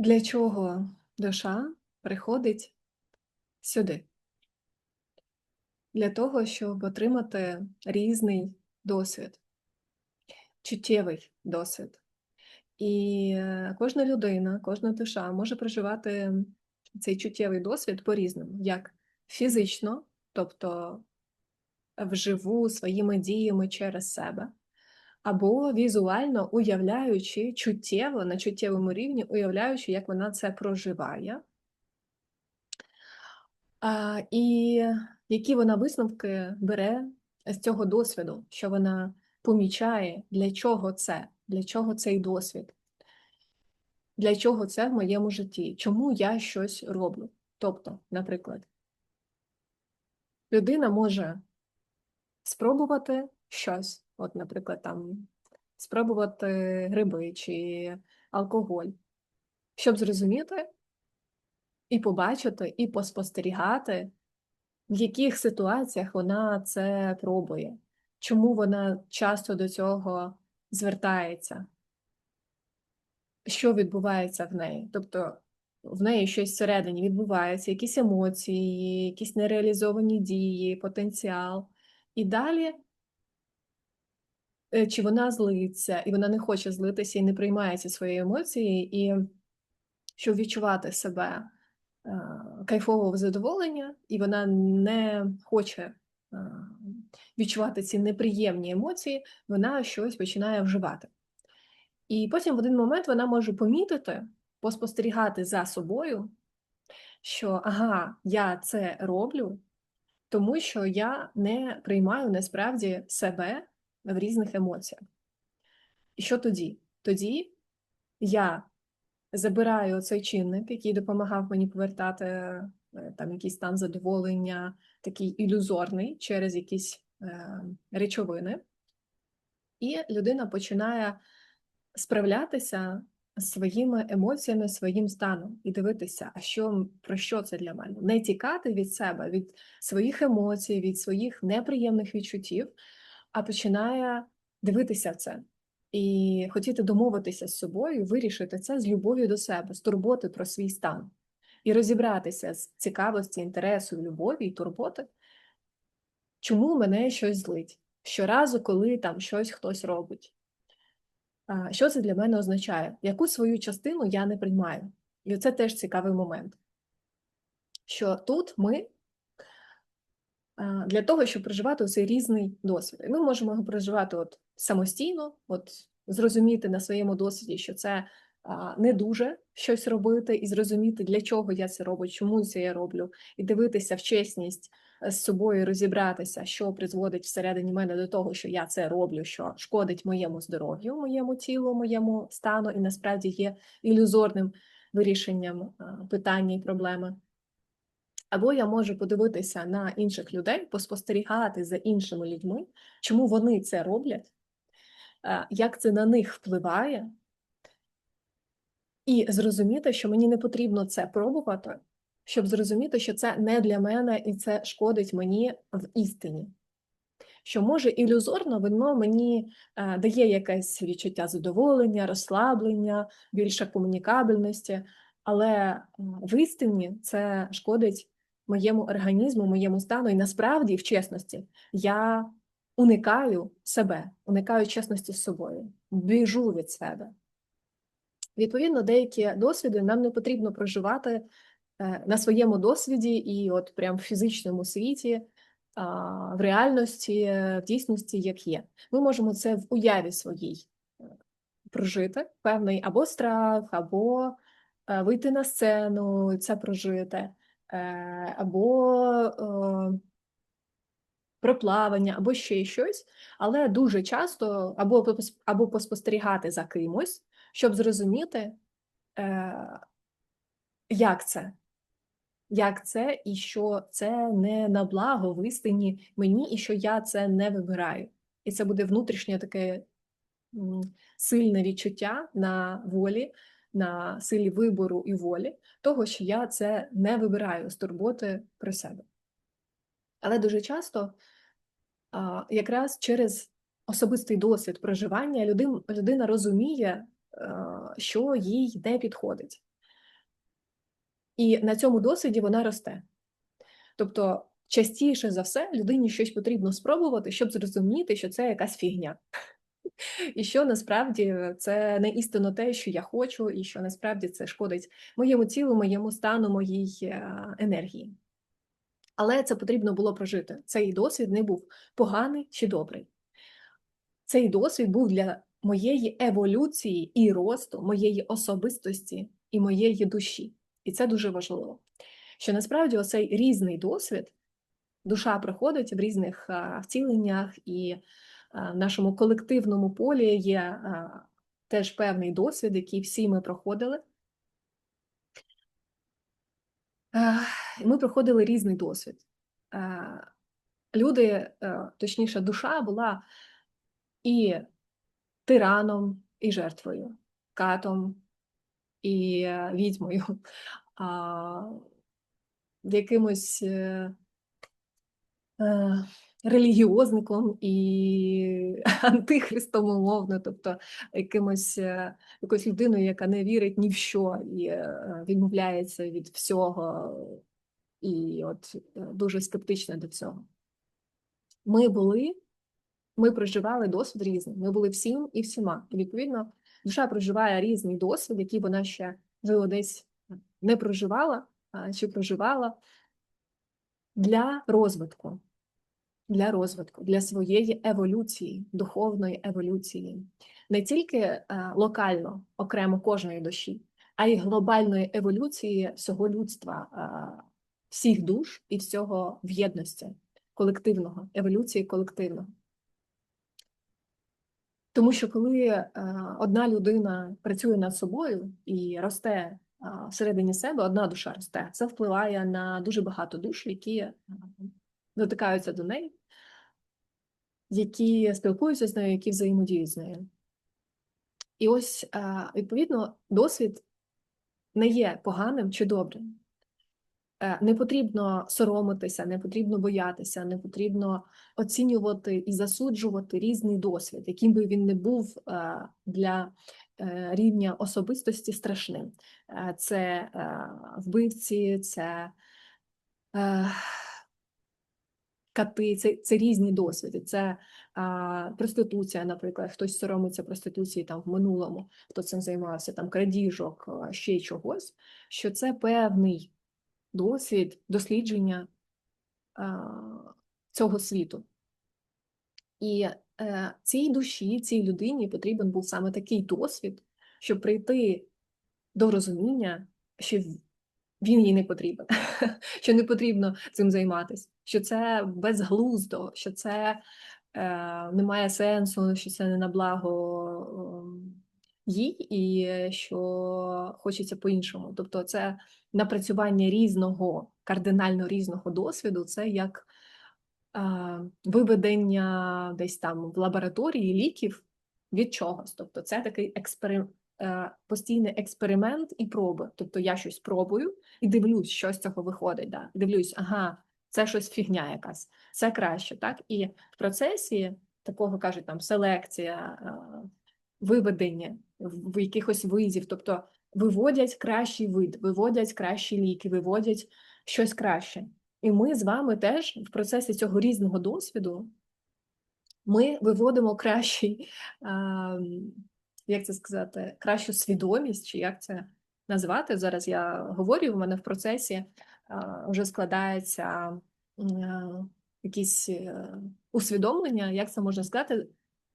Для чого душа приходить сюди? Для того, щоб отримати різний досвід, чуттєвий досвід. І е, кожна людина, кожна душа може проживати цей чуттєвий досвід по-різному, як фізично, тобто вживу своїми діями через себе, або візуально уявляючи чуттєво, на чуттєвому рівні, уявляючи, як вона це проживає. А, І які вона висновки бере з цього досвіду, що вона помічає, для чого це, для чого цей досвід, для чого це в моєму житті, чому я щось роблю. Тобто, наприклад, людина може спробувати щось, от, наприклад, там спробувати гриби чи алкоголь, щоб зрозуміти і побачити, і поспостерігати, в яких ситуаціях вона це пробує, чому вона часто до цього звертається, що відбувається в неї. Тобто в неї щось всередині відбувається, якісь емоції, якісь нереалізовані дії, потенціал. І далі, чи вона злиться, і вона не хоче злитися і не приймає ці свої емоції, і щоб відчувати себе е, кайфового задоволення, і вона не хоче е, відчувати ці неприємні емоції, вона щось починає вживати. І потім в один момент вона може помітити, поспостерігати за собою, що ага, я це роблю, тому що я не приймаю насправді себе в різних емоціях. І що тоді? Тоді я забираю цей чинник, який допомагав мені повертати е, там якийсь стан задоволення, такий ілюзорний через якісь е, речовини, і людина починає справлятися своїми емоціями, своїм станом і дивитися, а що про що це для мене? Не тікати від себе, від своїх емоцій, від своїх неприємних відчуттів, а починає дивитися це і хотіти домовитися з собою, вирішити це з любов'ю до себе, з турботи про свій стан, і розібратися з цікавості, інтересу, любові і турботи, чому мене щось злить щоразу, коли там щось хтось робить. Що це для мене означає? Яку свою частину я не приймаю? І це теж цікавий момент. Що тут ми для того, щоб проживати цей різний досвід. Ми можемо його проживати от самостійно, от зрозуміти на своєму досвіді, що це не дуже щось робити, і зрозуміти, для чого я це роблю, чому це я роблю, і дивитися в чесність з собою розібратися, що призводить всередині мене до того, що я це роблю, що шкодить моєму здоров'ю, моєму тілу, моєму стану, і насправді є ілюзорним вирішенням питання і проблеми. Або я можу подивитися на інших людей, поспостерігати за іншими людьми, чому вони це роблять, як це на них впливає, і зрозуміти, що мені не потрібно це пробувати, щоб зрозуміти, що це не для мене і це шкодить мені в істині. Що може ілюзорно воно мені е, дає якесь відчуття задоволення, розслаблення, більше комунікабельності, але в істині це шкодить моєму організму, моєму стану, і насправді, в чесності, я уникаю себе, уникаю чесності з собою, біжу від себе. Відповідно, деякі досвіди нам не потрібно проживати Е, на своєму досвіді і от прям в фізичному світі, в реальності, в дійсності, як є. Ми можемо це в уяві своїй е, прожити, певний або страх, або е, вийти на сцену, це прожити, або про плавання, або ще щось, але дуже часто або або поспостерігати за кимось, щоб зрозуміти, як це як це, і що це не на благо в істині мені, і що я це не вибираю. І це буде внутрішнє таке сильне відчуття на волі, на силі вибору і волі, того, що я це не вибираю з турботи про себе. Але дуже часто якраз через особистий досвід проживання людина розуміє, що їй не підходить. і на цьому досвіді вона росте. Тобто, частіше за все, людині щось потрібно спробувати, щоб зрозуміти, що це якась фігня. І що насправді це не істинно те, що я хочу, і що насправді це шкодить моєму тілу, моєму стану, моїй е, енергії. Але це потрібно було прожити. Цей досвід не був поганий чи добрий. Цей досвід був для моєї еволюції і росту, моєї особистості і моєї душі. І це дуже важливо. Що насправді оцей різний досвід, душа приходить в різних а, втіленнях, і в нашому колективному полі є теж певний досвід, який всі ми проходили. Ми проходили різний досвід. Люди, точніше, душа була і тираном, і жертвою, катом і е, відьмою, якимось е, е, релігіозником і антихристом умовно, тобто якимось якоюсь людиною, яка не вірить ні в що і відмовляється від всього, і от дуже скептична до цього. Ми були ми проживали досвід різний. Ми були всім і всіма. І відповідно, душа проживає різний досвід, який вона ще можливо, десь не проживала чи проживала для розвитку, для розвитку, для своєї еволюції, духовної еволюції, не тільки локально, окремо кожної душі, а й глобальної еволюції всього людства, всіх душ і всього в єдності колективного, еволюції колективного. Тому що коли е, одна людина працює над собою і росте е, всередині себе, одна душа росте, це впливає на дуже багато душ, які е, дотикаються до неї, які спілкуються з нею, які взаємодіють з нею. І ось, відповідно, досвід не є поганим чи добрим. Е, не потрібно соромитися, не потрібно боятися, не потрібно оцінювати і засуджувати різний досвід, яким би він не був е, для е, рівня особистості страшним. Це вбивці, це кати, це це різні досвіди. Це а, проституція, наприклад, хтось соромиться проституції там в минулому, хто цим займався, там крадіжок, ще чогось, що це певний досвід дослідження цього світу. І е, цій душі, цій людині потрібен був саме такий досвід, щоб прийти до розуміння, що він їй не потрібен, що не потрібно цим займатися, що це безглуздо, що це е, не має сенсу, що це не на благо ем, їй, і що хочеться по-іншому. Тобто, це напрацювання різного, кардинально різного досвіду, це як е, виведення десь там в лабораторії ліків від чогось. Тобто, це такий експерим, е, постійний експеримент і проби. Тобто я щось пробую і дивлюсь, що з цього виходить. Да? Дивлюсь, ага, це щось фігня якась, це краще. так? І в процесі такого кажуть там селекція, е, виведення в якихось визів, тобто виводять кращий вид, виводять кращі ліки, виводять щось краще. І ми з вами теж в процесі цього різного досвіду ми виводимо кращий, як це сказати, кращу свідомість, чи як це назвати. Зараз я говорю, у мене в процесі вже складається якісь е, усвідомлення, як це можна сказати.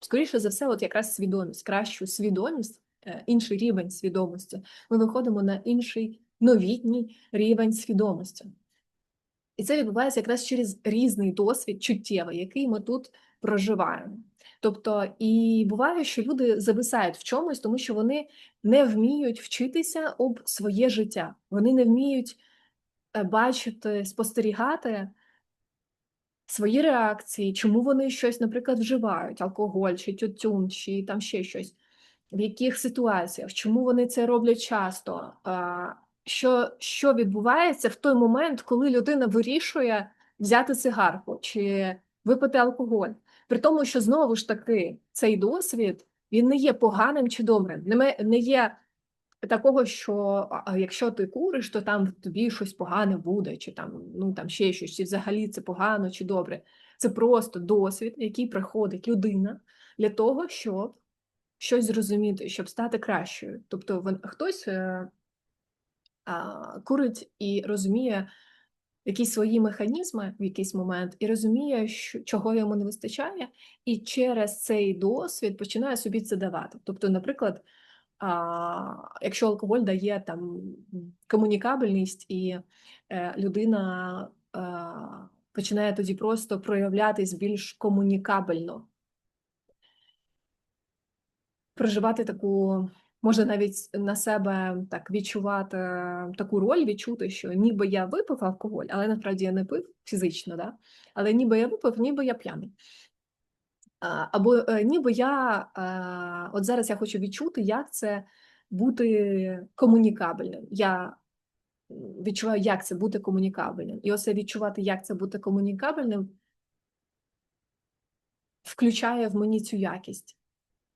Скоріше за все, от якраз свідомість, кращу свідомість Е, інший рівень свідомості. Ми виходимо на інший новітній рівень свідомості. І це відбувається якраз через різний досвід чуттєвий, який ми тут проживаємо. Тобто, і буває, що люди зависають в чомусь, тому що вони не вміють вчитися об своє життя. Вони не вміють бачити, спостерігати свої реакції, чому вони щось, наприклад, вживають, алкоголь, чи тютюн, чи там ще щось в яких ситуаціях, чому вони це роблять часто, що що відбувається в той момент, коли людина вирішує взяти цигарку чи випити алкоголь. При тому, що знову ж таки цей досвід він не є поганим чи добрим, не є такого, що якщо ти куриш, то там тобі щось погане буде, чи там ну там ще щось, чи взагалі це погано чи добре. Це просто досвід, який приходить людина для того, щоб щось зрозуміти, щоб стати кращою. Тобто, вон, хтось е, а, курить і розуміє якісь свої механізми в якийсь момент, і розуміє, що, чого йому не вистачає, і через цей досвід починає собі це давати. Тобто, наприклад, а, якщо алкоголь дає там комунікабельність, і е, людина починає тоді просто проявлятись більш комунікабельно, проживати таку, може навіть на себе так відчувати таку роль, відчути, що ніби я випив алкоголь, але насправді я не пив фізично, да? але ніби я випив, ніби я п'яний. Або е, ніби я е, от зараз я хочу відчути, як це бути комунікабельним. Я відчуваю, як це бути комунікабельним. І оце відчувати, як це бути комунікабельним, включає в мені цю якість,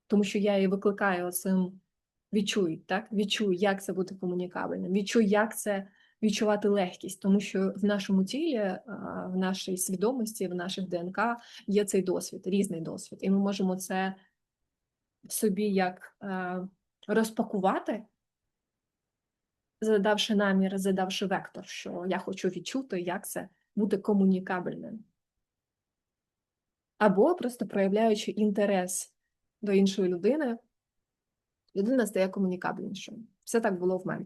тому що я її викликаю оцим відчуй, так? Відчуй, як це бути комунікабельним, відчуй, як це відчувати легкість, тому що в нашому тілі, в нашій свідомості, в наших ДНК є цей досвід, різний досвід, і ми можемо це собі як розпакувати, задавши намір, задавши вектор, що я хочу відчути, як це бути комунікабельним. Або просто проявляючи інтерес до іншої людини, людина стає комунікабельнішою. Все так було в мене.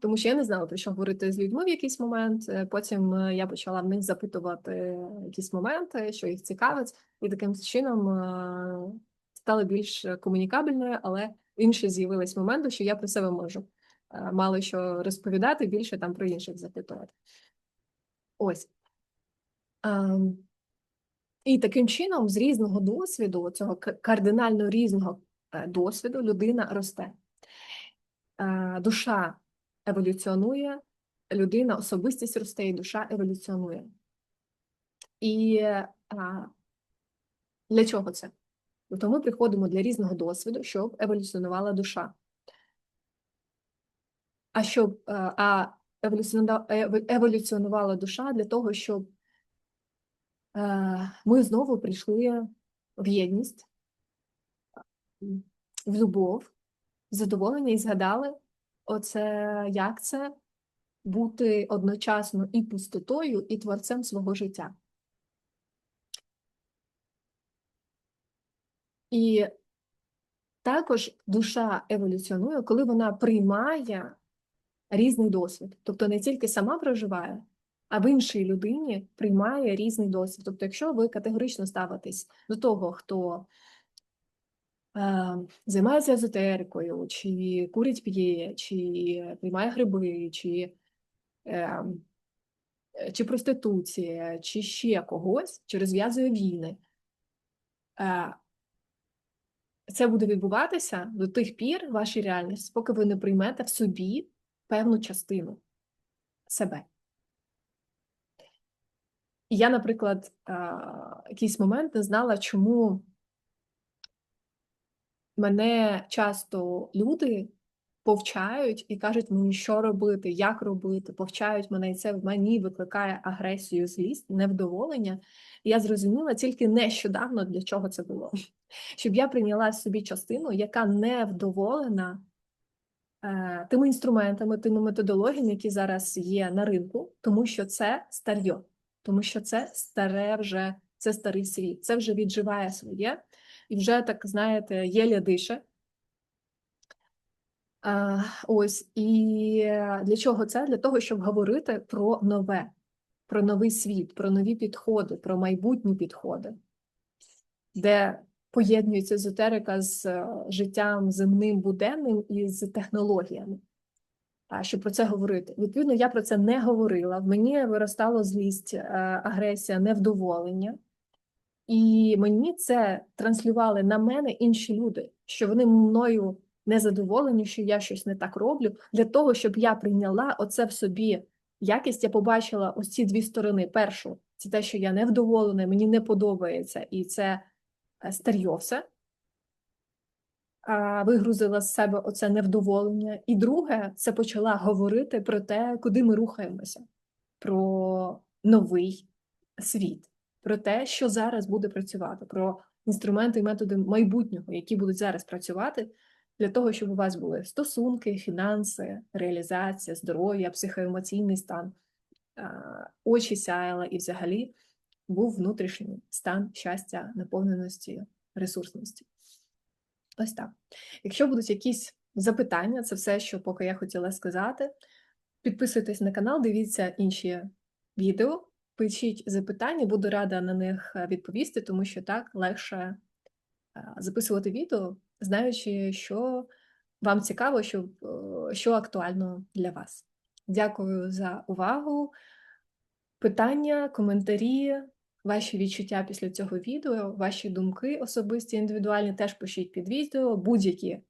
Тому що я не знала, про що говорити з людьми в якийсь момент. Е, потім е, я почала в них запитувати якісь моменти, що їх цікавить, і таким чином е, стала більш комунікабельною, але інші з'явились моменти, що я про себе можу мало що розповідати, більше там про інших запитувати. Ось. Ем, і таким чином, з різного досвіду, цього кардинально різного досвіду, людина росте. Душа еволюціонує, людина, особистість росте, і душа еволюціонує. І а, для чого це? Тобто ми приходимо для різного досвіду, щоб еволюціонувала душа. А щоб а еволюціонувала душа для того, щоб ми знову прийшли в єдність, в любов, в задоволення і згадали, оце як це бути одночасно і пустотою, і творцем свого життя. І також душа еволюціонує, коли вона приймає різний досвід. Тобто не тільки сама проживає, а в іншій людині приймає різний досвід. Тобто, якщо ви категорично ставитесь до того, хто займається езотерикою, чи курить п'є, чи приймає гриби, чи е, чи проституція, чи ще когось, чи розв'язує війни. Е, це буде відбуватися до тих пір, в вашій реальності, поки ви не приймете в собі певну частину себе. Я, наприклад, якийсь момент не знала, чому мене часто люди повчають і кажуть мені, що робити, як робити, повчають мене, і це в мені викликає агресію, злість, невдоволення. Я зрозуміла тільки нещодавно для чого це було. Щоб я прийняла в собі частину, яка невдоволена е, тими інструментами, тими методологіями, які зараз є на ринку, тому що це старьо, тому що це старе вже, це старий світ, це вже відживає своє і вже так, знаєте, єлі дише. Ось і для чого це? Для того, щоб говорити про нове, про новий світ, про нові підходи, про майбутні підходи, де поєднується езотерика з е, життям земним буденним і з технологіями. Щоб про це говорити. Відповідно, я про це не говорила. В мені виростало злість, е, агресія, невдоволення. І мені це транслювали на мене інші люди, що вони мною не задоволені, що я щось не так роблю, для того, щоб я прийняла оце в собі якість, я побачила ось ці дві сторони. Першу це те, що я невдоволена, мені не подобається, і це е, старьо все. вигрузила з себе оце невдоволення. І друге, це почала говорити про те, куди ми рухаємося, про новий світ, про те, що зараз буде працювати, про інструменти і методи майбутнього, які будуть зараз працювати для того, щоб у вас були стосунки, фінанси, реалізація, здоров'я, психоемоційний стан, очі сяяла і взагалі був внутрішній стан щастя, наповненості, ресурсності. Ось так. Якщо будуть якісь запитання, це все, що поки я хотіла сказати. Підписуйтесь на канал, дивіться інші відео, пишіть запитання, буду рада на них е, відповісти, тому що так легше е, записувати відео, знаючи, що вам цікаво, що, е, що актуально для вас. Дякую за увагу. Питання, коментарі, ваші відчуття після цього відео, ваші думки особисті, індивідуальні, теж пишіть під відео, будь-які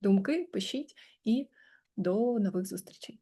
думки пишіть і до нових зустрічей.